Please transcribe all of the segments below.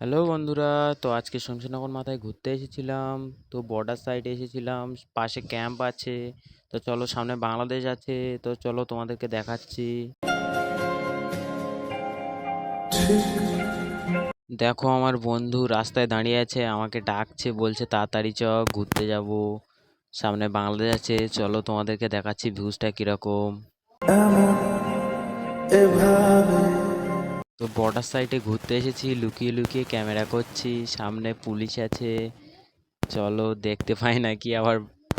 Hello বন্ধুরা, তো আজকে শমশেরনগর মাথায় ঘুরতে এসেছিলাম, তো বর্ডার সাইডে এসেছিলাম, পাশে ক্যাম্প আছে, তো চলো সামনে বাংলাদেশ আছে, তো চলো তোমাদেরকে দেখাচ্ছি। দেখো আমার বন্ধু রাস্তায় দাঁড়িয়ে আছে, আমাকে ডাকছে, বলছে তাড়াতাড়ি চ ঘুরতে যাব। সামনে বাংলাদেশ আছে, চলো তোমাদেরকে দেখাচ্ছি ভিউজটা কীরকম। তো বর্ডার সাইডে ঘুরতে এসেছি লুকিয়ে লুকিয়ে ক্যামেরা করছি সামনে পুলিশ আছে। চলো দেখতে পাই নাকি আবার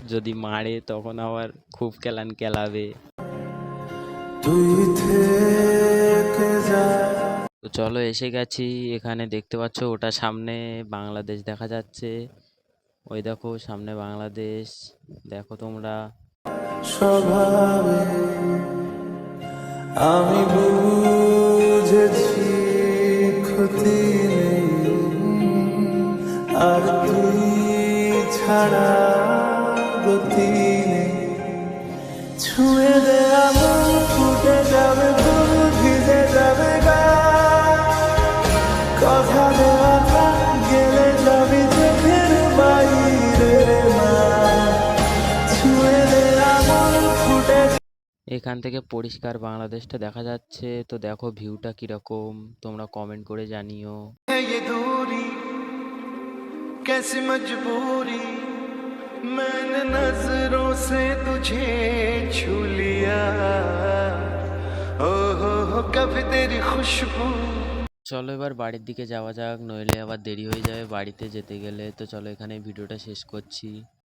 যদি মারে তখন আবার খুব কেলান কেলাবে। তুই থেকে যা। তো চলো এসে গেছি এখানে দেখতে পাচ্ছ ওটা সামনে বাংলাদেশ দেখা যাচ্ছে। ওই দেখো সামনে বাংলাদেশ দেখো তোমরা। স্বভাবে আমি ক্ষতি নেই আর তুই ছাড়া গতি নেই। ছুঁয়ে দে এখান থেকে পরিষ্কার বাংলাদেশটা দেখা যাচ্ছে তো দেখো ভিউটা কিরকম তোমরা কমেন্ট করে জানিও है ये दूरी कैसी मजबूरी मैंने नजरों से तुझे छू लिया ओ हो हो कभी तेरी खुशबू চলো এবার বাড়ির দিকে যাওয়া যাক নইলে আবার দেরি হয়ে যাবে বাড়িতে যেতে গেলে তো চলো এখানে ভিডিওটা শেষ করছি